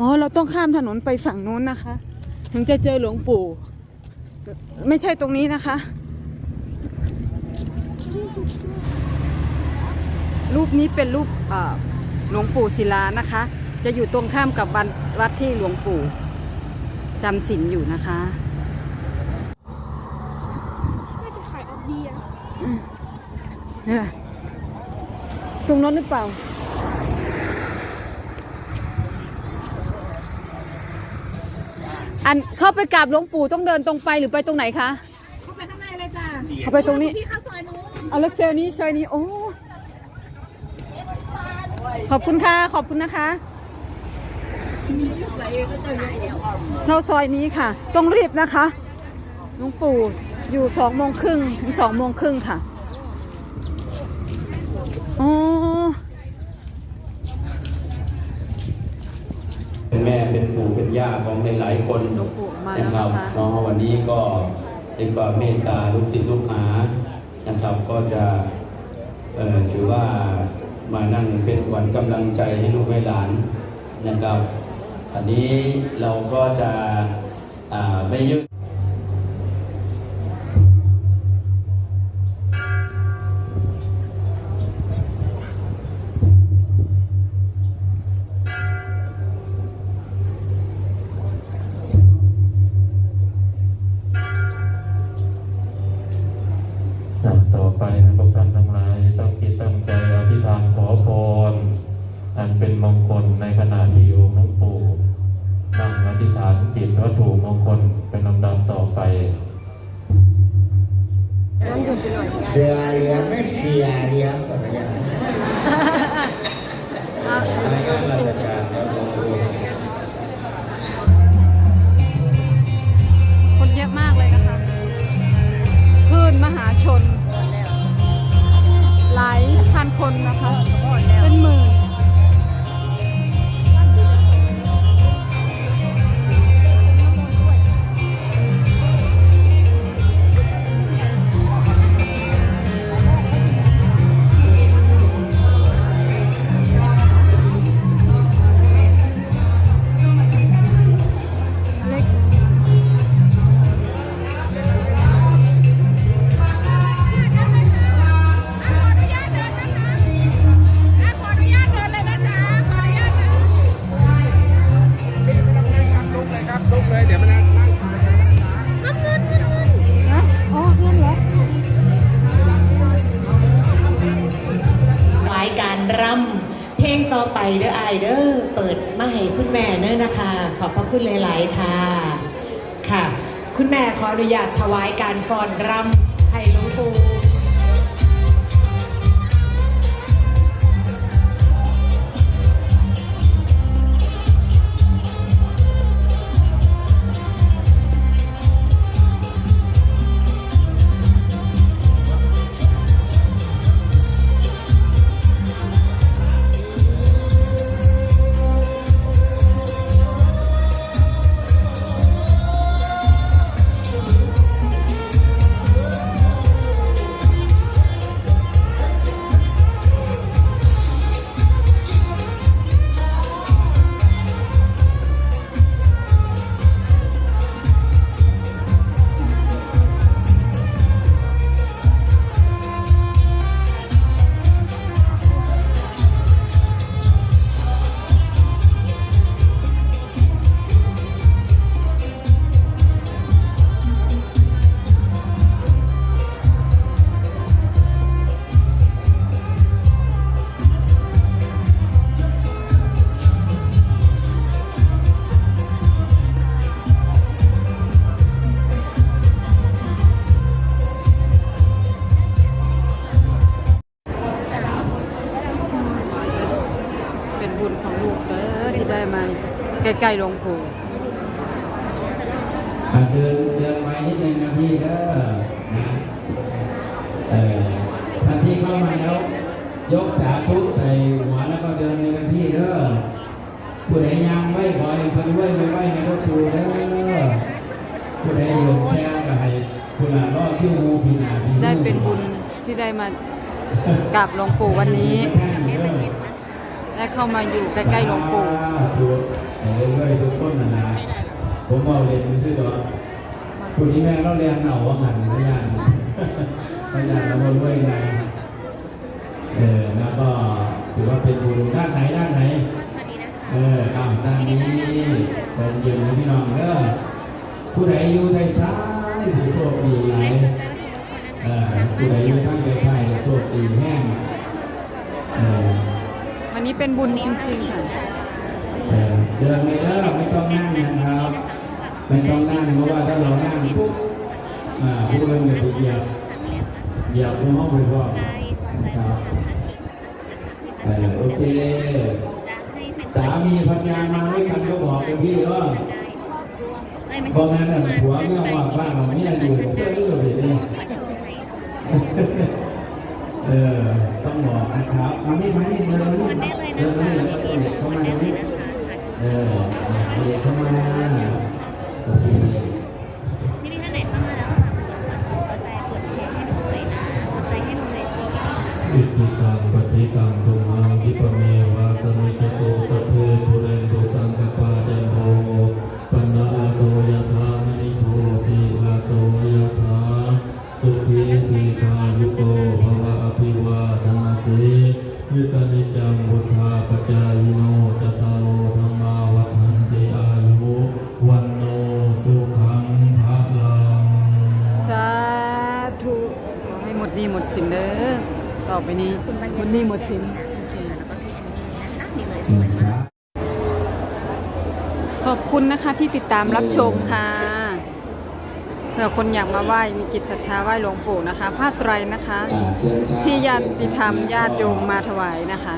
อ๋อ เราต้องข้ามถนนไปฝั่งนู้นนะคะ ถึงจะเจอหลวงปู่ ไม่ใช่ตรงนี้นะคะ รูปนี้เป็นรูปเอ่อหลวงปู่ศิลานะคะ จะอยู่ตรงข้ามกับวัดวัดที่หลวงปู่จำศีลอยู่นะคะน่าจะขายออกดีอะเนี่ยตรงนั้นหรือเปล่า อันเข้าไปกราบหลวงปู่ต้องเดินตรงไปหรือไปตรงไหนคะ เข้าไปข้างในเลยจ้าเข้าไปตรงนี้ พี่เข้าซอยนู้นเอาเล็กเซลนี้ซอยนี้โอ้ขอบคุณค่ะขอบคุณนะคะ เราซอยนี้ค่ะ ต้องรีบนะคะหลวงปู่อยู่สองโมงครึ่งถึงสองโมงครึ่งค่ะอ๋อ เป็น แม่เป็นปู่เป็นย่าของหลายๆคนหลวงปู่มาแล้วนะครับนะคะเนาะวันนี้ก็ด้วยความเมตตาลูกศิษย์ลูกหานะครับก็จะเอ่อถือว่ามานั่งเป็นขวัญกำลังใจให้ลูกให้หลานนะครับอันนี้เราก็จะอ่าไม่ยึด จิตวัตถุมงคลำเพลงไปเด้อไอายเด้อเปิดมาให้คุณแม่เน้อนะคะ ขอบพระคุณหลาย ๆ ค่ะค่ะ คุณแม่ขออนุญาตถวายการฟ้อนรำให้หลวงปู่ ล้ๆหลวงปู่เดินเดินไปนิดนึงนะพี่เด้อนะเออท่านที่เข้ามาแล้วยกสาธุใส่หัวแล้วก็เดินเลยกันพี่เด้อผู้ใดยังไม่ขอให้เพิ่นไว้ไม่ไหว้ในรถตูเด้อผู้ใดโยมแช่ก็ให้ผู้หลานรอคิวงูพีนาพี่ได้เป็นบุญที่ได้มากราบหลวงปู่วันนี้ ได้เข้ามาอยู่ใกล้ๆหลวงปู่ สาธุเออเรื่อยๆทุกคนนะนะผมบอกเรียนไม่ซื้อดอกคุณที่แม่เราเรียนเอาว่าหันพยานพยานเราบนด้วยไงเออแล้วก็ถือว่าเป็นบุญด้านไหนด้านไหนเอออ้าวด้านนี้เป็นยืนนะพี่น้องเด้อผู้ใดอยู่ไทยท้ายผู้โชคดีหลายเออผู้ใดอยู่ทางไทยท้ายโชคดีแห้งเออวันนี้เป็นบุญจริงๆค่ะ เดินเลยเด้อไม่ต้องนั่งนะครับไม่ต้องนั่งเพราะว่าถ้าเรานั่งปุ๊บอ่าผู้เล่นก็จะเหยียบเหยียบหัวห้องไปพ่อนะครับเออโอเคสามีพัญญามาด้วยกันก็บอกกับพี่ว่าเพราะงั้นน่ะผัวเมื่อว่าบ้านเราเนี่ยอยู่เสื้อยืดเลยเนี่ยเออต้องบอกนะครับมานี่มานี่เดินมานี่เดินมานี่แล้วก็ตัวเด็กเข้ามานี้ เออเรียกเข้ามาโอเคที่นี่ท่านไหนเข้ามาแล้วค่ะกดใจกดแชร์ให้หนูหน่อยนะกดใจให้หนูหน่อยสิอิจิตังปฏิตังตุมังคิปะเม ไปนี้หมดหนี้หมดสินแล้วก็พี่แอนนี่นะคะนี่เลยสวยมากขอบคุณนะคะที่ติดตามรับชมค่ะเผื่อคนอยากมาไหว้มีกิจศรัทธาไหว้หลวงปู่นะคะผ้าไตรนะคะ ที่ญาติธรรมญาติโยมมาถวายนะคะ